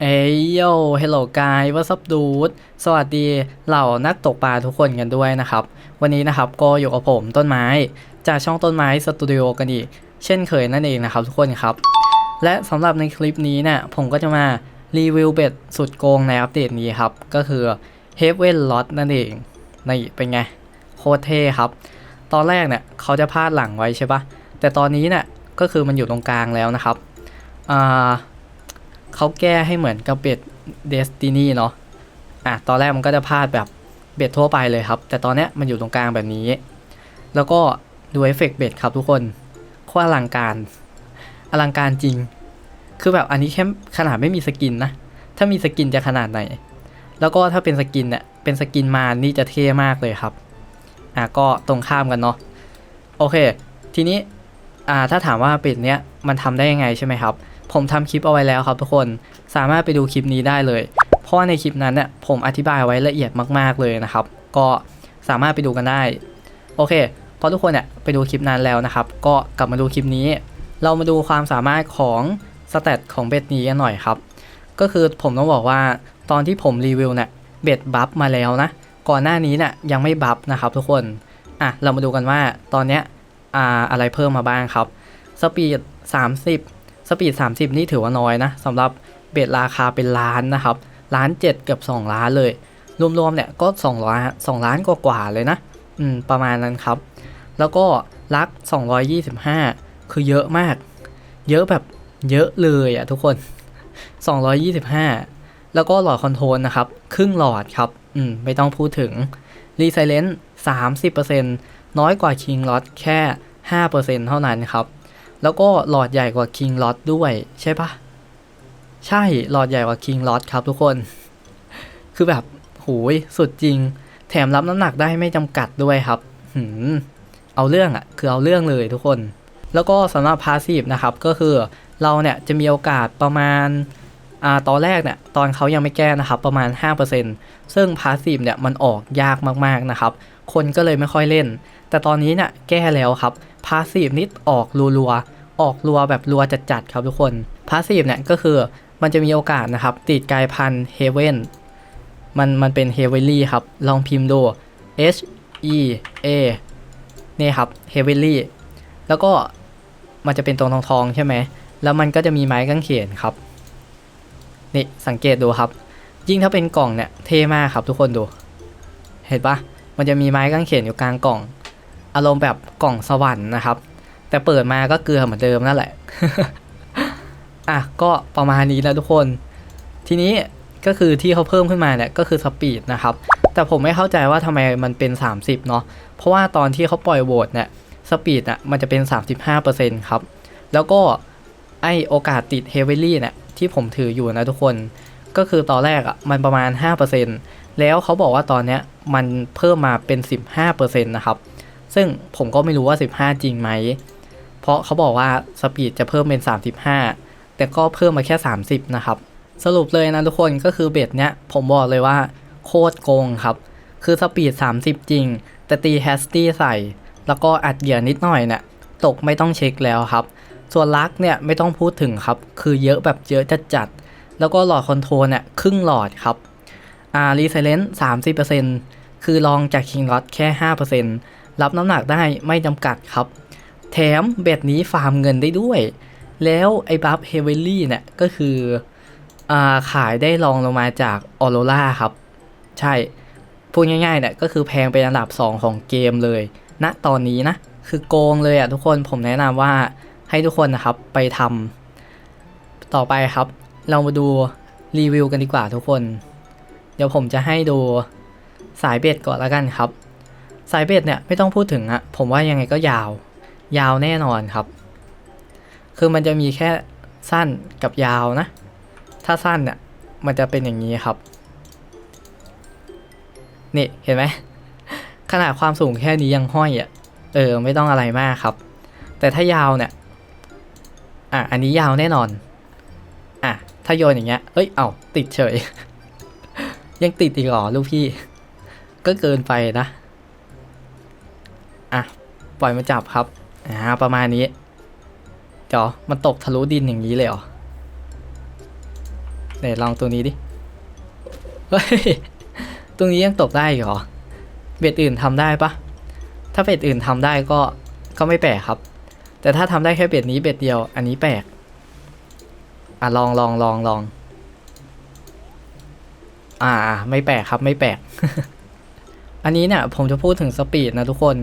เอ้ยโยเฮลโลกายว่าซับดูดสวัสดีเหล่านักตกปลาทุกคนกันด้วยนะครับ วันนี้นะครับก็อยู่กับผมต้นไม้ จากช่องต้นไม้สตูดิโอกันอีก เช่นเคยนั่นเองนะครับทุกคนครับ และสำหรับในคลิปนี้เนี่ยผมก็จะมารีวิวเบ็ดสุดโกงในอัปเดตนี้ครับ ก็คือ h e a v e n Lot นั่นเองนี่เป็นไง โคตรเท่ครับ ตอนแรกเนี่ยเขาจะพาดหลังไว้ใช่ปะแต่ตอนนี้เนี่ยก็คือมันอยู่ตรงกลางแล้วนะครับอ่า เขาแก้ให้เหมือนกับเบ็ดเดสตินีเนาะอะตอนแรกมันก็จะพลาดแบบเบ็ดทั่วไปเลยครับ แต่ตอนเนี้ยมันอยู่ตรงกลางแบบนี้ แล้วก็ดูเอฟเฟกต์เบ็ดครับทุกคนโคตรอลังการ อลังการจริง คือแบบอันนี้แค่ขนาดไม่มีสกินนะ ถ้ามีสกินจะขนาดไหน แล้วก็ถ้าเป็นสกินเนี่ยเป็นสกินมานี่จะเท่มากเลยครับอะก็ตรงข้ามกันเนาะโอเค ทีนี้อ่าถ้าถามว่าเป็ดเนี้ยมันทำได้ยังไงใช่ไหมครับ ผมทำคลิปเอาไว้แล้วครับทุกคนสามารถไปดูคลิปนี้ได้เลย เพราะว่าในคลิปนั้นเนี่ยผมอธิบายไว้ละเอียดมาก ๆเลยนะครับ ก็สามารถไปดูกันได้ โอเคพอทุกคนเนี่ยไปดูคลิปนั้นแล้วนะครับ ก็กลับมาดูคลิปนี้ เรามาดูความสามารถของสเตตของเบ็ดนี้กันหน่อยครับ ก็คือผมต้องบอกว่าตอนที่ผมรีวิวเนี่ยเบ็ดบัฟมาแล้วนะ ก่อนหน้านี้เนี่ยยังไม่บัฟนะครับทุกคนอะเรามาดูกันว่าตอนเนี้ยอ่าอะไรเพิ่มมาบ้างครับสปีด30 สปีด 30 นี่ถือว่าน้อยนะสำหรับเบ็ดราคาเป็นล้านนะครับล้านเจ็ดเกือบ2 ล้านเลย รวมๆเนี่ยก็2ล้าน2ล้านกว่าๆเลยนะ อืม ประมาณนั้นครับ แล้วก็ลัก 225 คือเยอะมาก เยอะแบบเยอะเลยอะทุกคน 225 แล้วก็หลอดคอนโทรลนะครับ ครึ่งหลอดครับ อืม ไม่ต้องพูดถึงรีไซเลนต์30%น้อยกว่าคิงลอตแค่ 5%เท่านั้นครับ แล้วก็หลอดใหญ่กว่า King Lot ด้วยใช่ปะใช่หลอดใหญ่กว่า King Lot ครับทุกคน คือแบบโหยสุดจริง แถมรับน้ำหนักได้ไม่จำกัดด้วยครับหืมเอาเรื่องอะคือเอาเรื่องเลยทุกคน แล้วก็สำหรับพาสซีฟนะครับก็คือเราเนี่ยจะมีโอกาสประมาณอ่าตอนแรกเนี่ยตอนเขายังไม่แก้นะครับประมาณ 5%ซึ่งพาสซีฟเนี่ยมันออกยากมากๆนะครับ คนก็เลยไม่ค่อยเล่น แต่ตอนนี้เนี่ยแก้แล้วครับพาสซีฟนิดออกรัวๆ ออกรัวแบบรัวจัดๆครับทุกคนพาสซีฟเนี่ยก็คือมันจะมีโอกาสนะครับ ติดกายพันธุ์เฮเวนมันมันเป็นเฮเวลี่ครับ ลองพิมพ์ดู H E A นี่ครับเฮเวลี่แล้วก็มันจะเป็นตรงทองๆใช่ไหม แล้วมันก็จะมีไม้กางเขนครับ นี่สังเกตดูครับ ยิ่งถ้าเป็นกล่องเนี่ยเท่มากครับทุกคนดู เห็นปะมันจะมีไม้กางเขนอยู่กลางกล่อง อารมณ์แบบกล่องสวรรค์นะครับ แต่เปิดมาก็เกลือเหมือนเดิมนั่นแหละ อะก็ประมาณนี้แล้วทุกคน ทีนี้ก็คือที่เขาเพิ่มขึ้นมาเนี่ยก็คือสปีดนะครับ แต่ผมไม่เข้าใจว่าทำไมมันเป็น 30 เนาะ เพราะว่าตอนที่เขาปล่อยโหวตเนี่ยสปีดอะมันจะเป็น 35%ครับ แล้วก็ไอโอกาสติดเฮเวลี่เนี่ยที่ผมถืออยู่นะทุกคน ก็คือตอนแรกอะมันประมาณ 5%แล้วเขาบอกว่าตอนเนี้ยมันเพิ่มมาเป็น 15%นะครับ ซึ่งผมก็ไม่รู้ว่า 15 จริงไหม เพราะเขาบอกว่าสปีดจะเพิ่มเป็น 35 แต่ก็เพิ่มมาแค่ 30 นะครับ สรุปเลยนะทุกคนก็คือเบ็ดเนี้ยผมบอกเลยว่าโคตรโกงครับ คือสปีด 30 จริง แต่ตีแฮสตี้ใส่ แล้วก็อัดเหยื่อนิดหน่อยเนี่ยตกไม่ต้องเช็คแล้วครับ ส่วนลักเนี่ยไม่ต้องพูดถึงครับ คือเยอะแบบเยอะจัดจัด แล้วก็หลอดคอนโทรลเนี่ยครึ่งหลอดครับอ่ารีไซเลนต์30%คือลองจากคิงลอตแค่5%รับน้ำหนักได้ไม่จำกัดครับ แถมเบ็ดนี้ฟาร์มเงินได้ด้วย แล้วไอ้บัฟเฮเวลลี่เนี่ยก็คืออ่าขายได้รองลงมาจากออโรราครับ ใช่พูดง่ายๆเนี่ยก็คือแพงเป็นอันดับ 2 ของเกมเลยณตอนนี้นะ คือโกงเลยอะทุกคนผมแนะนำว่าให้ทุกคนนะครับไปทำต่อไปครับ เรามาดูรีวิวกันดีกว่าทุกคน เดี๋ยวผมจะให้ดูสายเบ็ดก่อนแล้วกันครับ สายเบ็ดเนี่ยไม่ต้องพูดถึงอะผมว่ายังไงก็ยาว ยาวแน่นอนครับ คือมันจะมีแค่สั้นกับยาวนะ ถ้าสั้นเนี่ยมันจะเป็นอย่างนี้ครับ นี่เห็นไหมขนาดความสูงแค่นี้ยังห้อยอะ่ะ เออ ไม่ต้องอะไรมากครับ แต่ถ้ายาวเนี่ย อะ อันนี้ยาวแน่นอน อะ ถ้าโยนอย่างเงี้ย เอ้ย เอาติดเฉย ยังติดอีกหรอลูกพี่ ก็เกินไปนะ อะ ปล่อยมาจับครับ อ่าประมาณนี้เดี๋ยวมันตกทะลุดินอย่างนี้เลยเหรอไหนลองตัวนี้ดิเฮ้ยตรงนี้ยังตกได้เหรอเบ็ดอื่นทำได้ปะถ้าเบ็ดอื่นทำได้ก็ก็ไม่แปลกครับ แต่ถ้าทำได้แค่เบ็ดนี้เบ็ดเดียว อันนี้แปลกอะลองลองลองลองอ่าไม่แปลกครับไม่แปลก อันนี้เนี่ยผมจะพูดถึงสปีดนะทุกคน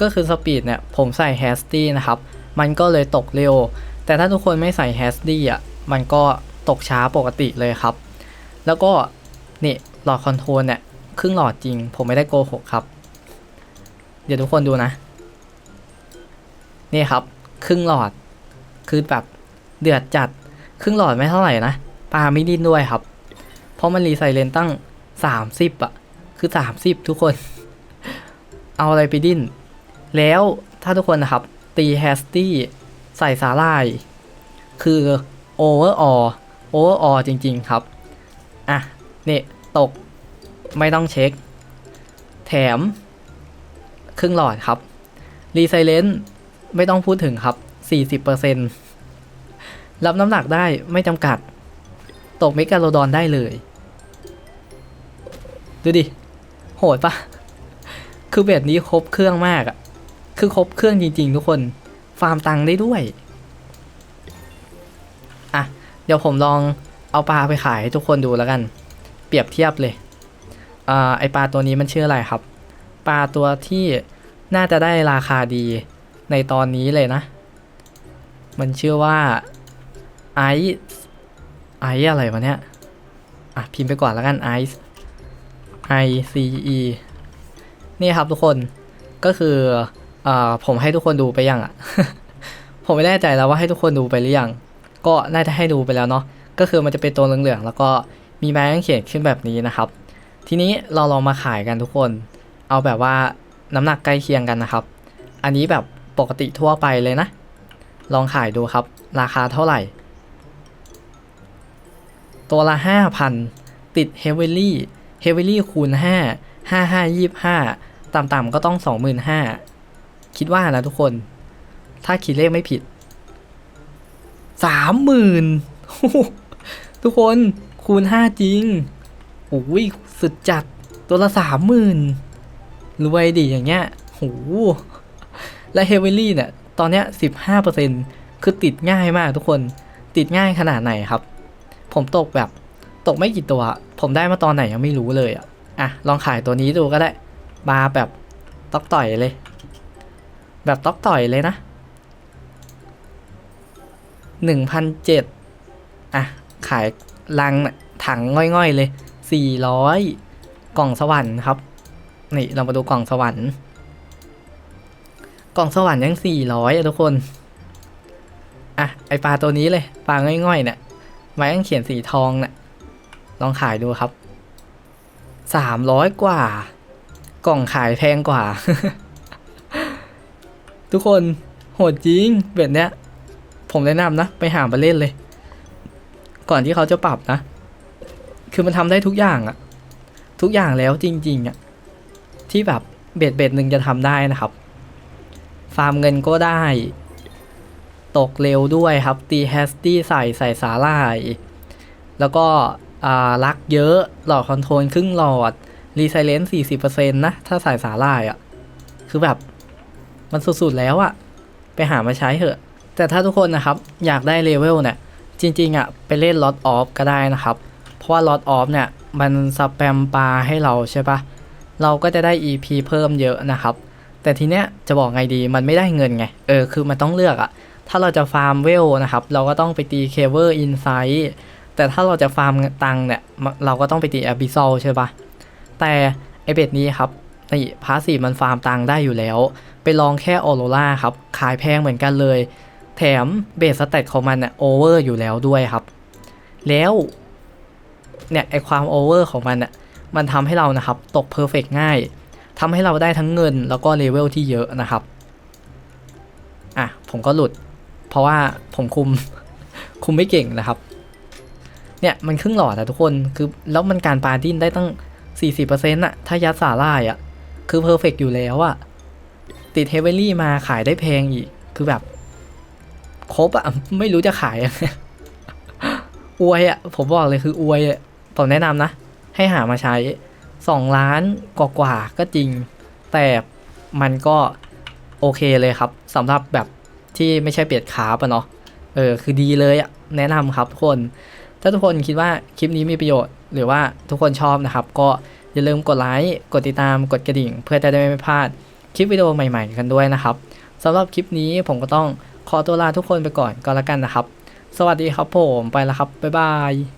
ก็คือสปีดเนี่ยผมใส่แฮสตี้นะครับ มันก็เลยตกเร็ว แต่ถ้าทุกคนไม่ใส่แฮสตี้อะมันก็ตกช้าปกติเลยครับ แล้วก็นี่หลอดคอนโทรลเนี่ยครึ่งหลอดจริง ผมไม่ได้โกหกครับ เดี๋ยวทุกคนดูนะ นี่ครับ ครึ่งหลอดคือแบบเดือดจัด ครึ่งหลอดไม่เท่าไหร่นะปลาไม่ดิ้นด้วยครับ เพราะมันรีไซเลนตั้ง 30อะ คือ 30 ทุกคน เอาอะไรไปดิ้น แล้วถ้าทุกคนนะครับ ตีแฮสตี้ใส่สาลาย คือโอเวอร์ออโอเวอร์ออจริง ๆ ครับ อะนี่ตกไม่ต้องเช็ค แถม ครึ่งหลอดครับ รีไซเลนไม่ต้องพูดถึงครับ 40%รับน้ำหนักได้ไม่จำกัด ตกเมกาโลดอนได้เลย ดูดิ โหดปะคือแบบนี้ครบเครื่องมากอะ คือครบเครื่องจริง ๆ ทุกคน ฟาร์มตังค์ได้ด้วย อะ เดี๋ยวผมลองเอาปลาไปขายให้ทุกคนดูแล้วกัน เปรียบเทียบเลยอ่าไอปลาตัวนี้มันชื่ออะไรครับ ปลาตัวที่น่าจะได้ราคาดีในตอนนี้เลยนะ มันชื่อว่าไอไออะไรวะเนี่ย อะ พิมพ์ไปก่อนแล้วกันไอซ์ I C E นี่ครับทุกคนก็คือ อ่าผมให้ทุกคนดูไปยังอะผมไม่แน่ใจแล้วว่าให้ทุกคนดูไปหรือยัง ก็น่าจะให้ดูไปแล้วเนาะ ก็คือมันจะเป็นตัวเหลืองๆแล้วก็มีไม้กางเขนขึ้นแบบนี้นะครับ ทีนี้เราลองมาขายกันทุกคน เอาแบบว่าน้ำหนักใกล้เคียงกันนะครับ อันนี้แบบปกติทั่วไปเลยนะ ลองขายดูครับ ราคาเท่าไหร่ ตัวละ 5,000 ติดเฮเวลี่เฮเวลี่คูณ 5 5 5 25 ต่ำๆก็ต้อง 25,000 คิดว่านะทุกคน ถ้าคิดเลขไม่ผิด30,000ทุกคนคูณ5จริงโอ้ยสุดจัดตัวละ30,000รวยดิอย่างเงี้ยโหและเฮเวลี่เนี่ย ตอนเนี้ย15%คือติดง่ายมากทุกคนติดง่ายขนาดไหนครับ ผมตกแบบตกไม่กี่ตัว ผมได้มาตอนไหนยังไม่รู้เลยอะอะลองขายตัวนี้ดูก็ได้บาแบบตอกต่อยเลย แบบตอกต่อยเลยนะหนึ่งพันเจ็ดอะ ขายลังน่ะถังง่อยๆเลยสี่ร้อยกล่องสวรรค์ครับ นี่เรามาดูกล่องสวรรค์ กล่องสวรรค์ยังสี่ร้อยอะทุกคน อะ ไอปลาตัวนี้เลย ปลาง่อยๆเนี่ยไม้กางเขียนสีทองเนี่ยลองขายดูครับสามร้อยกว่า กล่องขายแพงกว่า ทุกคนโหดจริงแบบเนี้ย ผมแนะนำนะ ไปหามาเล่นเลย ก่อนที่เขาจะปรับนะ คือมันทำได้ทุกอย่างอะทุกอย่างแล้วจริง ๆอะที่แบบเบ็ดเบ็ดหนึ่งจะทำได้นะครับ ฟาร์มเงินก็ได้ ตกเร็วด้วยครับ ตีแฮสตี้ใส่ใส่สาลาย แล้วก็อ่าลักเยอะหลอดคอนโทรลครึ่งหลอดรีไซเลนต์สี่สิบเปอร์เซ็นต์นะ ถ้าใส่สาลายอะ่ะ คือแบบ มันสุดๆแล้วอะไปหามาใช้เถอะ แต่ถ้าทุกคนนะครับ อยากได้เลเวลเนี่ย จริงๆอะไปเล่นลอตออฟก็ได้นะครับ เพราะว่าลอตออฟเนี่ย มันสแปมปลาให้เราใช่ปะเราก็จะได้ EP เพิ่มเยอะนะครับ แต่ทีเนี้ยจะบอกไงดีมันไม่ได้เงินไง เออ คือมันต้องเลือกอะถ้าเราจะฟาร์มเวลนะครับ เราก็ต้องไปตีเคเวอร์อินไซต์แต่ถ้าเราจะฟาร์มตังเนี่ย เราก็ต้องไปตีแอบิซอลใช่ปะแต่ไอเบ็ดนี้ครับ นี่พาสีมันฟาร์มตังได้อยู่แล้ว ไปลองแค่ออโรราครับ ขายแพงเหมือนกันเลย แถมเบสสเตตของมันเนี่ยโอเวอร์อยู่แล้วด้วยครับ แล้วเนี่ยไอความโอเวอร์ของมันเนี่ยมันทำให้เรานะครับตกเพอร์เฟกง่ายทำให้เราได้ทั้งเงินแล้วก็เลเวลที่เยอะนะครับ อะ ผมก็หลุด เพราะว่าผมคุม คุมไม่เก่งนะครับ เนี่ยมันครึ่งหลอดอะทุกคนคือแล้วมันการปาดิ้นได้ตั้ง 40%อะถ้ายัดสาล่ายอะ คือเพอร์เฟกอยู่แล้วอะติดเฮเวลลี่มาขายได้แพงอีก คือแบบ ครบอะไม่รู้จะขายยังไงอวยอะผมบอกเลยคืออวยอะผมแนะนำนะ ให้หามาใช้สองล้านกว่าๆก็จริง แต่มันก็โอเคเลยครับสำหรับแบบที่ไม่ใช่เปียดคาปะเนาะเออคือดีเลยอะแนะนำครับทุกคน ถ้าทุกคนคิดว่าคลิปนี้มีประโยชน์ หรือว่าทุกคนชอบนะครับ ก็ อย่าลืมกดไลค์กดติดตามกดกระดิ่ง เพื่อจะได้ไม่พลาดคลิปวิดีโอใหม่ ๆ กันด้วยนะครับสำหรับคลิปนี้ผมก็ต้องขอตัวลาทุกคนไปก่อนก็แล้วกันนะครับ สวัสดีครับผมไปแล้วครับบ๊ายบาย